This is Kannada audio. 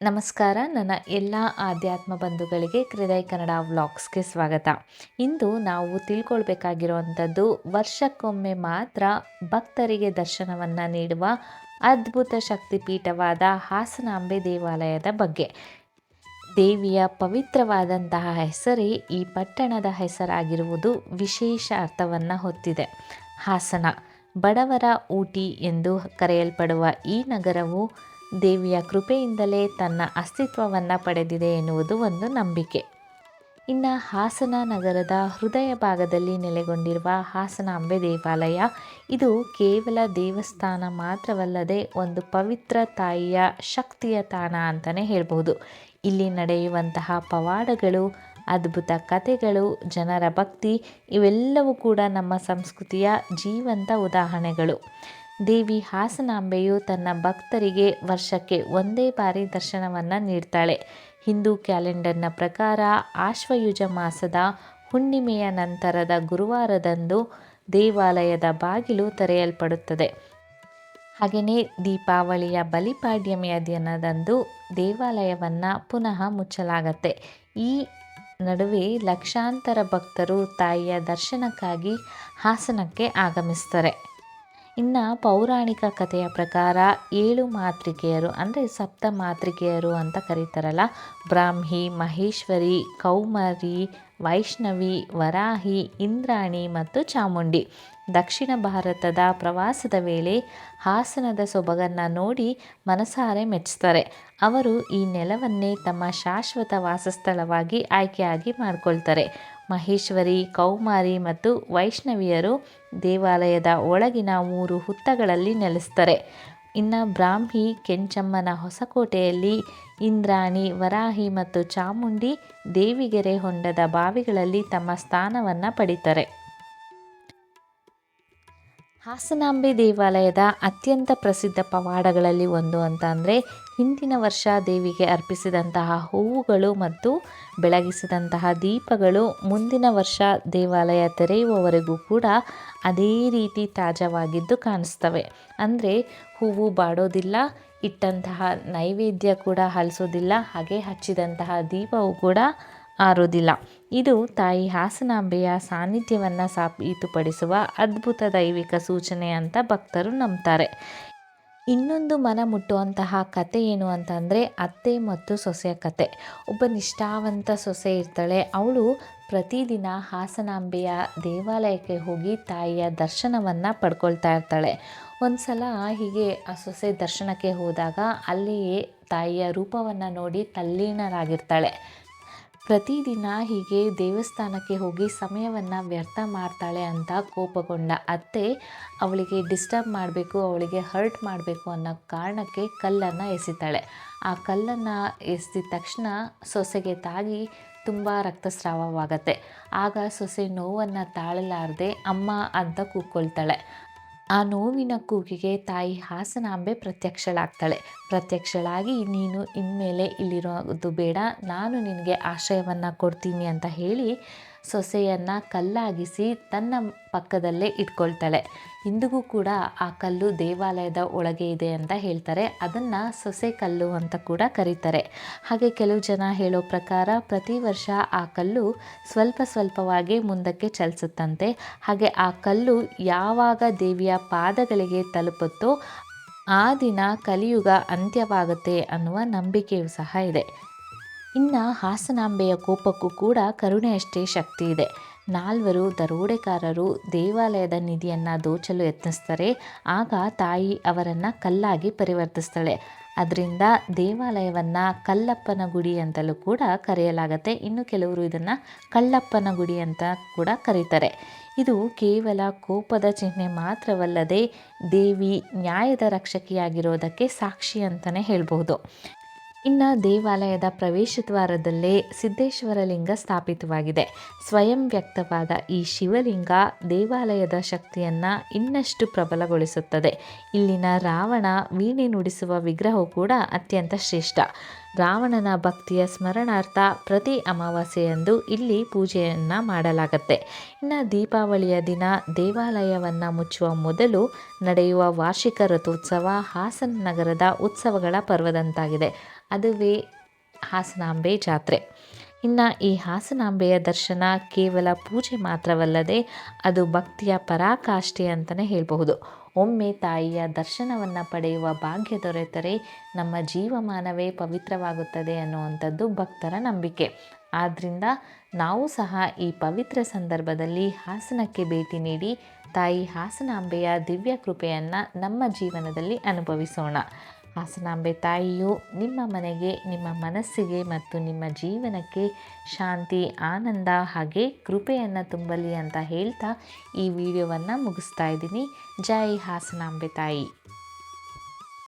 ನಮಸ್ಕಾರ, ನನ್ನ ಎಲ್ಲ ಆಧ್ಯಾತ್ಮ ಬಂಧುಗಳಿಗೆ ಹೃದಯ ಕನ್ನಡ ವ್ಲಾಗ್ಸ್ಗೆ ಸ್ವಾಗತ. ಇಂದು ನಾವು ತಿಳ್ಕೊಳ್ಬೇಕಾಗಿರುವಂಥದ್ದು, ವರ್ಷಕ್ಕೊಮ್ಮೆ ಮಾತ್ರ ಭಕ್ತರಿಗೆ ದರ್ಶನವನ್ನು ನೀಡುವ ಅದ್ಭುತ ಶಕ್ತಿಪೀಠವಾದ ಹಾಸನಾಂಬೆ ದೇವಾಲಯದ ಬಗ್ಗೆ. ದೇವಿಯ ಪವಿತ್ರವಾದಂತಹ ಹೆಸರೇ ಈ ಪಟ್ಟಣದ ಹೆಸರಾಗಿರುವುದು ವಿಶೇಷ ಅರ್ಥವನ್ನು ಹೊತ್ತಿದೆ. ಹಾಸನ, ಬಡವರ ಊಟಿ ಎಂದು ಕರೆಯಲ್ಪಡುವ ಈ ನಗರವು ದೇವಿಯ ಕೃಪೆಯಿಂದಲೇ ತನ್ನ ಅಸ್ತಿತ್ವವನ್ನು ಪಡೆದಿದೆ ಎನ್ನುವುದು ಒಂದು ನಂಬಿಕೆ. ಇನ್ನು ಹಾಸನ ನಗರದ ಹೃದಯ ಭಾಗದಲ್ಲಿ ನೆಲೆಗೊಂಡಿರುವ ಹಾಸನ ಅಂಬೆ ದೇವಾಲಯ, ಇದು ಕೇವಲ ದೇವಸ್ಥಾನ ಮಾತ್ರವಲ್ಲದೆ ಒಂದು ಪವಿತ್ರ ತಾಯಿಯ ಶಕ್ತಿಯ ತಾಣ ಅಂತಲೇ ಹೇಳ್ಬೋದು ಇಲ್ಲಿ ನಡೆಯುವಂತಹ ಪವಾಡಗಳು, ಅದ್ಭುತ ಕಥೆಗಳು, ಜನರ ಭಕ್ತಿ, ಇವೆಲ್ಲವೂ ಕೂಡ ನಮ್ಮ ಸಂಸ್ಕೃತಿಯ ಜೀವಂತ ಉದಾಹರಣೆಗಳು. ದೇವಿ ಹಾಸನಾಂಬೆಯು ತನ್ನ ಭಕ್ತರಿಗೆ ವರ್ಷಕ್ಕೆ ಒಂದೇ ಬಾರಿ ದರ್ಶನವನ್ನು ನೀಡ್ತಾಳೆ. ಹಿಂದೂ ಕ್ಯಾಲೆಂಡರ್ನ ಪ್ರಕಾರ ಆಶ್ವಯುಜ ಮಾಸದ ಹುಣ್ಣಿಮೆಯ ನಂತರದ ಗುರುವಾರದಂದು ದೇವಾಲಯದ ಬಾಗಿಲು ತೆರೆಯಲ್ಪಡುತ್ತದೆ. ಹಾಗೆಯೇ ದೀಪಾವಳಿಯ ಬಲಿಪಾಡ್ಯಮಿಯ ದಿನದಂದು ದೇವಾಲಯವನ್ನು ಪುನಃ ಮುಚ್ಚಲಾಗತ್ತೆ. ಈ ನಡುವೆ ಲಕ್ಷಾಂತರ ಭಕ್ತರು ತಾಯಿಯ ದರ್ಶನಕ್ಕಾಗಿ ಹಾಸನಕ್ಕೆ ಆಗಮಿಸ್ತಾರೆ. ಇನ್ನು ಪೌರಾಣಿಕ ಕಥೆಯ ಪ್ರಕಾರ ಏಳು ಮಾತೃಕೆಯರು ಅಂದರೆ ಸಪ್ತ ಮಾತೃಕೆಯರು ಅಂತ ಕರೀತಾರಲ್ಲ. ಬ್ರಾಹ್ಮಿ, ಮಹೇಶ್ವರಿ, ಕೌಮಾರಿ, ವೈಷ್ಣವಿ, ವರಾಹಿ, ಇಂದ್ರಾಣಿ ಮತ್ತು ಚಾಮುಂಡಿ. ದಕ್ಷಿಣ ಭಾರತದ ಪ್ರವಾಸದ ವೇಳೆ ಹಾಸನದ ಸೊಬಗನ್ನು ನೋಡಿ ಮನಸಾರೆ ಮೆಚ್ಚುತ್ತಾರೆ ಅವರು ಈ ನೆಲವನ್ನೇ ತಮ್ಮ ಶಾಶ್ವತ ವಾಸಸ್ಥಳವಾಗಿ ಆಯ್ಕೆಯಾಗಿ ಮಾಡಿಕೊಳ್ತಾರೆ. ಮಹೇಶ್ವರಿ, ಕೌಮಾರಿ ಮತ್ತು ವೈಷ್ಣವಿಯರು ದೇವಾಲಯದ ಒಳಗಿನ ಮೂರು ಹುತ್ತಗಳಲ್ಲಿ ನೆಲೆಸ್ತಾರೆ ಇನ್ನು ಬ್ರಾಹ್ಮಿ, ಕೆಂಚಮ್ಮನ ಹೊಸಕೋಟೆಯಲ್ಲಿ ಇಂದ್ರಾಣಿ, ವರಾಹಿ ಮತ್ತು ಚಾಮುಂಡಿ ದೇವಿಗೆರೆ ಹೊಂಡದ ಬಾವಿಗಳಲ್ಲಿ ತಮ್ಮ ಸ್ಥಾನವನ್ನು ಪಡಿತಾರೆ. ಹಾಸನಾಂಬೆ ದೇವಾಲಯದ ಅತ್ಯಂತ ಪ್ರಸಿದ್ಧ ಪವಾಡಗಳಲ್ಲಿ ಒಂದು ಅಂತ ಅಂದರೆ ಹಿಂದಿನ ವರ್ಷ ದೇವಿಗೆ ಅರ್ಪಿಸಿದಂತಹ ಹೂವುಗಳು ಮತ್ತು ಬೆಳಗಿಸಿದಂತಹ ದೀಪಗಳು ಮುಂದಿನ ವರ್ಷ ದೇವಾಲಯ ತೆರೆಯುವವರೆಗೂ ಕೂಡ ಅದೇ ರೀತಿ ತಾಜಾವಾಗಿದ್ದು ಕಾಣಿಸ್ತವೆ. ಅಂದರೆ ಹೂವು ಬಾಡೋದಿಲ್ಲ, ಇಟ್ಟಂತಹ ನೈವೇದ್ಯ ಕೂಡ ಹಲಸೋದಿಲ್ಲ, ಹಾಗೆ ಹಚ್ಚಿದಂತಹ ದೀಪವು ಕೂಡ ಆರೋದಿಲ್ಲ ಇದು ತಾಯಿ ಹಾಸನಾಂಬೆಯ ಸಾನ್ನಿಧ್ಯವನ್ನು ಸಾಬೀತುಪಡಿಸುವ ಅದ್ಭುತ ದೈವಿಕ ಸೂಚನೆ ಅಂತ ಭಕ್ತರು ನಂಬ್ತಾರೆ. ಇನ್ನೊಂದು ಮನ ಮುಟ್ಟುವಂತಹ ಕತೆ ಏನು ಅಂತಂದರೆ ಅತ್ತೆ ಮತ್ತು ಸೊಸೆಯ ಕತೆ. ಒಬ್ಬ ನಿಷ್ಠಾವಂತ ಸೊಸೆ ಇರ್ತಾಳೆ. ಅವಳು ಪ್ರತಿದಿನ ಹಾಸನಾಂಬೆಯ ದೇವಾಲಯಕ್ಕೆ ಹೋಗಿ ತಾಯಿಯ ದರ್ಶನವನ್ನು ಪಡ್ಕೊಳ್ತಾ ಇರ್ತಾಳೆ. ಒಂದು ಸಲ ಹೀಗೆ ಆ ಸೊಸೆ ದರ್ಶನಕ್ಕೆ ಹೋದಾಗ ಅಲ್ಲಿಯೇ ತಾಯಿಯ ರೂಪವನ್ನು ನೋಡಿ ತಲ್ಲೀನರಾಗಿರ್ತಾಳೆ. ಪ್ರತಿದಿನ ಹೀಗೆ ದೇವಸ್ಥಾನಕ್ಕೆ ಹೋಗಿ ಸಮಯವನ್ನು ವ್ಯರ್ಥ ಮಾಡ್ತಾಳೆ ಅಂತ ಕೋಪಗೊಂಡ ಅತ್ತೆ, ಅವಳಿಗೆ ಡಿಸ್ಟರ್ಬ್ ಮಾಡಬೇಕು, ಅವಳಿಗೆ ಹರ್ಟ್ ಮಾಡಬೇಕು ಅನ್ನೋ ಕಾರಣಕ್ಕೆ ಕಲ್ಲನ್ನು ಎಸಿತಾಳೆ. ಆ ಕಲ್ಲನ್ನು ಎಸೆದ ತಕ್ಷಣ ಸೊಸೆಗೆ ತಾಗಿ ತುಂಬ ರಕ್ತಸ್ರಾವವಾಗತ್ತೆ. ಆಗ ಸೊಸೆ ನೋವನ್ನು ತಾಳಲಾರದೆ ಅಮ್ಮ ಅಂತ ಕೂಗ್ಕೊಳ್ತಾಳೆ ಆ ನೋವಿನ ಕೂಗಿಗೆ ತಾಯಿ ಹಾಸನಾಂಬೆ ಪ್ರತ್ಯಕ್ಷಳಾಗ್ತಾಳೆ. ಪ್ರತ್ಯಕ್ಷಳಾಗಿ, ನೀನು ಇನ್ಮೇಲೆ ಇಲ್ಲಿರೋದು ಬೇಡ, ನಾನು ನಿನಗೆ ಆಶ್ರಯವನ್ನು ಕೊಡ್ತೀನಿ ಅಂತ ಹೇಳಿ ಸೊಸೆಯನ್ನು ಕಲ್ಲಾಗಿಸಿ ತನ್ನ ಪಕ್ಕದಲ್ಲೇ ಇಟ್ಕೊಳ್ತಾಳೆ. ಇಂದಿಗೂ ಕೂಡ ಆ ಕಲ್ಲು ದೇವಾಲಯದ ಒಳಗೆ ಇದೆ ಅಂತ ಹೇಳ್ತಾರೆ. ಅದನ್ನು ಸೊಸೆ ಕಲ್ಲು ಅಂತ ಕೂಡ ಕರೀತಾರೆ. ಹಾಗೆ ಕೆಲವು ಜನ ಹೇಳೋ ಪ್ರಕಾರ ಪ್ರತಿ ವರ್ಷ ಆ ಕಲ್ಲು ಸ್ವಲ್ಪ ಸ್ವಲ್ಪವಾಗಿ ಮುಂದಕ್ಕೆ ಚಲಿಸುತ್ತಂತೆ. ಹಾಗೆ ಆ ಕಲ್ಲು ಯಾವಾಗ ದೇವಿಯ ಪಾದಗಳಿಗೆ ತಲುಪುತ್ತೋ ಆ ದಿನ ಕಲಿಯುಗ ಅಂತ್ಯವಾಗುತ್ತೆ ಅನ್ನುವ ನಂಬಿಕೆಯೂ ಸಹ ಇದೆ. ಇನ್ನು ಹಾಸನಾಂಬೆಯ ಕೋಪಕ್ಕೂ ಕೂಡ ಕರುಣೆಯಷ್ಟೇ ಶಕ್ತಿ ಇದೆ. ನಾಲ್ವರು ದರೋಡೆಕಾರರು ದೇವಾಲಯದ ನಿಧಿಯನ್ನು ದೋಚಲು ಯತ್ನಿಸ್ತಾರೆ. ಆಗ ತಾಯಿ ಅವರನ್ನು ಕಲ್ಲಾಗಿ ಪರಿವರ್ತಿಸ್ತಾಳೆ. ಅದರಿಂದ ದೇವಾಲಯವನ್ನು ಕಲ್ಲಪ್ಪನ ಗುಡಿ ಅಂತಲೂ ಕೂಡ ಕರೆಯಲಾಗತ್ತೆ. ಇನ್ನು ಕೆಲವರು ಇದನ್ನು ಕಳ್ಳಪ್ಪನ ಗುಡಿ ಅಂತ ಕೂಡ ಕರೀತಾರೆ. ಇದು ಕೇವಲ ಕೋಪದ ಚಿಹ್ನೆ ಮಾತ್ರವಲ್ಲದೆ ದೇವಿ ನ್ಯಾಯದ ರಕ್ಷಕಿಯಾಗಿರೋದಕ್ಕೆ ಸಾಕ್ಷಿ ಅಂತಲೇ ಹೇಳ್ಬೋದು ಇನ್ನು ದೇವಾಲಯದ ಪ್ರವೇಶ ದ್ವಾರದಲ್ಲೇ ಸಿದ್ದೇಶ್ವರ ಲಿಂಗ ಸ್ಥಾಪಿತವಾಗಿದೆ. ಸ್ವಯಂ ವ್ಯಕ್ತವಾದ ಈ ಶಿವಲಿಂಗ ದೇವಾಲಯದ ಶಕ್ತಿಯನ್ನು ಇನ್ನಷ್ಟು ಪ್ರಬಲಗೊಳಿಸುತ್ತದೆ. ಇಲ್ಲಿನ ರಾವಣ ವೀಣೆ ನುಡಿಸುವ ವಿಗ್ರಹವು ಕೂಡ ಅತ್ಯಂತ ಶ್ರೇಷ್ಠ. ರಾವಣನ ಭಕ್ತಿಯ ಸ್ಮರಣಾರ್ಥ ಪ್ರತಿ ಅಮಾವಾಸ್ಯೆಯಂದು ಇಲ್ಲಿ ಪೂಜೆಯನ್ನು ಮಾಡಲಾಗುತ್ತೆ. ಇನ್ನು ದೀಪಾವಳಿಯ ದಿನ ದೇವಾಲಯವನ್ನು ಮುಚ್ಚುವ ಮೊದಲು ನಡೆಯುವ ವಾರ್ಷಿಕ ರಥೋತ್ಸವ ಹಾಸನ ನಗರದ ಉತ್ಸವಗಳ ಪರ್ವದಂತಾಗಿದೆ. ಅದುವೇ ಹಾಸನಾಂಬೆ ಜಾತ್ರೆ. ಇನ್ನು ಈ ಹಾಸನಾಂಬೆಯ ದರ್ಶನ ಕೇವಲ ಪೂಜೆ ಮಾತ್ರವಲ್ಲದೆ ಅದು ಭಕ್ತಿಯ ಪರಾಕಾಷ್ಠೆ ಅಂತಲೇ ಹೇಳಬಹುದು. ಒಮ್ಮೆ ತಾಯಿಯ ದರ್ಶನವನ್ನು ಪಡೆಯುವ ಭಾಗ್ಯ ದೊರೆತರೆ ನಮ್ಮ ಜೀವಮಾನವೇ ಪವಿತ್ರವಾಗುತ್ತದೆ ಅನ್ನುವಂಥದ್ದು ಭಕ್ತರ ನಂಬಿಕೆ. ಆದ್ದರಿಂದ ನಾವು ಸಹ ಈ ಪವಿತ್ರ ಸಂದರ್ಭದಲ್ಲಿ ಹಾಸನಕ್ಕೆ ಭೇಟಿ ನೀಡಿ ತಾಯಿ ಹಾಸನಾಂಬೆಯ ದಿವ್ಯ ಕೃಪೆಯನ್ನು ನಮ್ಮ ಜೀವನದಲ್ಲಿ ಅನುಭವಿಸೋಣ. ಹಾಸನಾಂಬೆ ತಾಯಿಯು ನಿಮ್ಮ ಮನೆಗೆ, ನಿಮ್ಮ ಮನಸ್ಸಿಗೆ ಮತ್ತು ನಿಮ್ಮ ಜೀವನಕ್ಕೆ ಶಾಂತಿ, ಆನಂದ ಹಾಗೆ ಕೃಪೆಯನ್ನು ತುಂಬಲಿ ಅಂತ ಹೇಳ್ತಾ ಈ ವಿಡಿಯೋವನ್ನು ಮುಗಿಸ್ತಾ ಇದ್ದೀನಿ. ಜೈ ಹಾಸನಾಂಬೆ ತಾಯಿ.